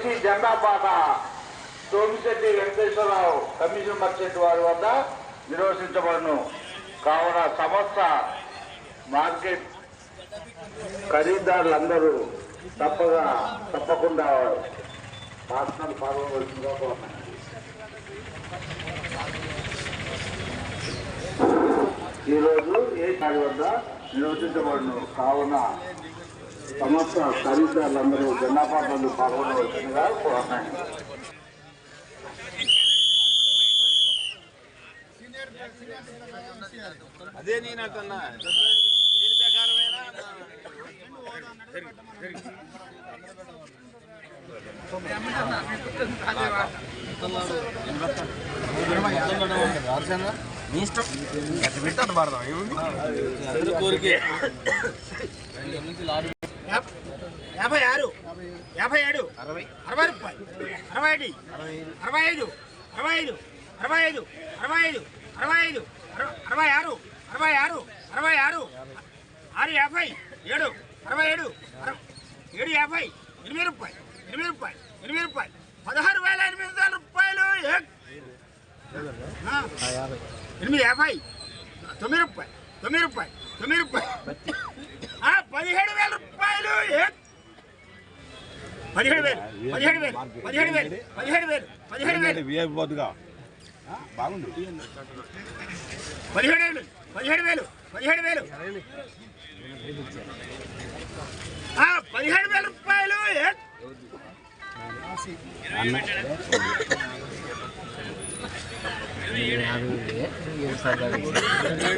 AC జెండా పాట. Somisetti Venkateswararao commission merchant వారి వద్ద నిర్వహించబడును. కావున సమస్త మార్కెట్ ఖరీదారులందరూ తప్పగా తప్పకుండా రాష్ట్రాలు పాల్గొనవలసిందిగా కోరుతున్నాను. ఈరోజు ఏ కాడి వద్ద నిర్వచించబడును కావున సమస్త ఖరీదారులందరూ జెండా పాటలు పాల్గొనవలసిందిగా కోరుతున్నాను. అదే నేను అంటున్నా. దేని ప్రకారమైనా నీ ఇష్టం ఎట్లా పెట్టాను భారతం ఏముంది కోరికే యాభై ఆరు యాభై ఏడు అరవై. అరవై రూపాయలు. అరవై ఒకటి అరవై ఐదు అరవై ఐదు అరవై ఐదు అరవై ఐదు అరవై ఐదు అర- అరవై ఆరు అరవై ఆరు అరవై ఆరు ఆరు యాభై ఏడు అరవై ఏడు ఏడు యాభై ఎనిమిది రూపాయలు ఎనిమిది రూపాయలు ఎనిమిది రూపాయలు. పదహారు వేల ఎనిమిది వందల రూపాయలు. ఎనిమిది యాభై తొమ్మిది రూపాయలు తొమ్మిది రూపాయలు తొమ్మిది రూపాయలు ఆ, పదిహేడు వేల రూపాయలు ఏ- పదిహేడు వేలు పదిహేడు వేలు పదిహేడు వేలు పదిహేడు వేలు పదిహేడు వేలు. విఐపి బాగుంది. పదిహేడు వేలు పదిహేడు వేలు పదిహేడు వేలు. పదిహేడు వేల రూపాయలు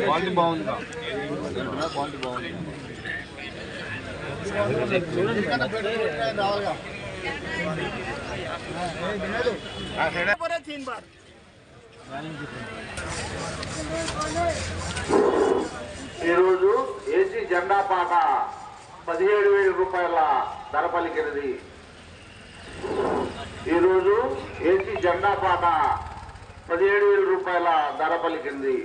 క్వాలిటీ బాగుంది క్వాలిటీ బాగుంది. तीन बार ఈరోజు ఏసీ జెండా పాట పదిహేడు వేల రూపాయల ధర పలికినది ఈరోజు ఏసీ జెండా పాట పదిహేడు వేల రూపాయల ధర పలికింది